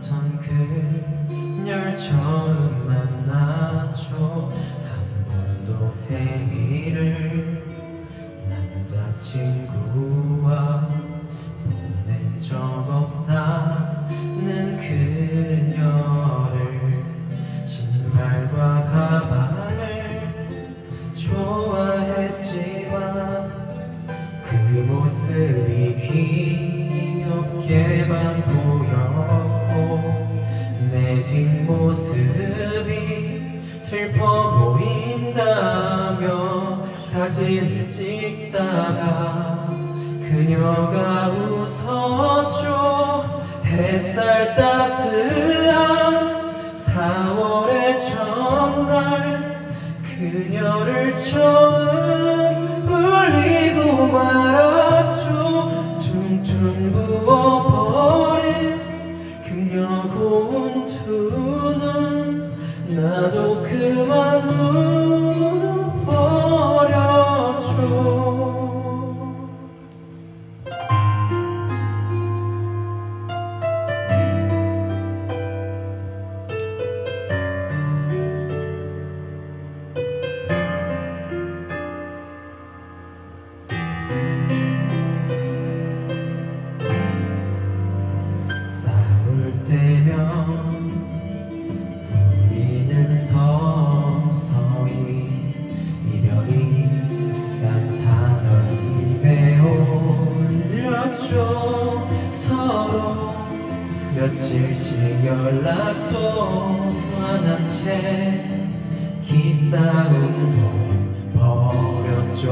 전 그녀를 처음 만나죠. 한 번도 생일을 남자친구와 보낸 적 없다는 그녀를 신발과 가방을 좋아했지만 그 모습이 귀 뒷모습이 슬퍼 보인다며 사진을 찍다가 그녀가 웃었죠 햇살 따스한 4월의 첫날 그녀를 처음 울리고 말았죠. 퉁퉁 부어 올렸죠 서로 며칠씩 연락도 안 한 채 기싸움도 벌였죠.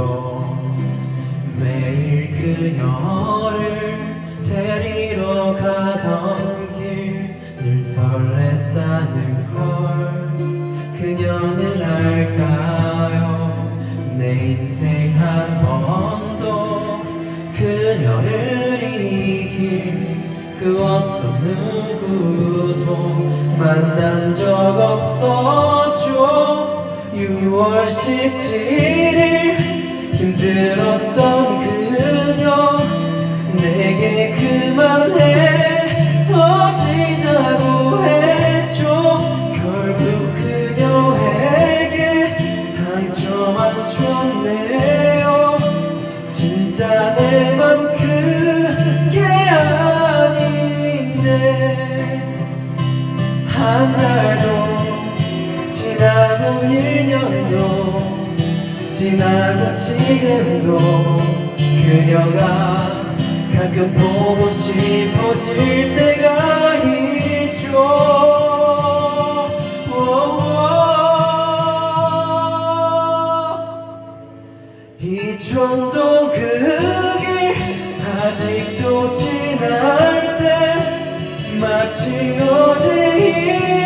매일 그녀를 데리러 가던 길 늘 설렜다는 걸 그녀는 알까요? 내 인생 한 번도 그녀를 이길 그 어떤 누구도 만난 적 없었죠 6월 17일 힘들었던 그녀 내게 그만해. 어지자고 했죠 결국 그녀에게 상처만 줬네요. 진짜 내 한 달도 지나고 1년도 지나고 지금도 그녀가 가끔 보고 싶어질 때가 있죠. 이 정도 그길 아직도 지날 때 마치 어제 일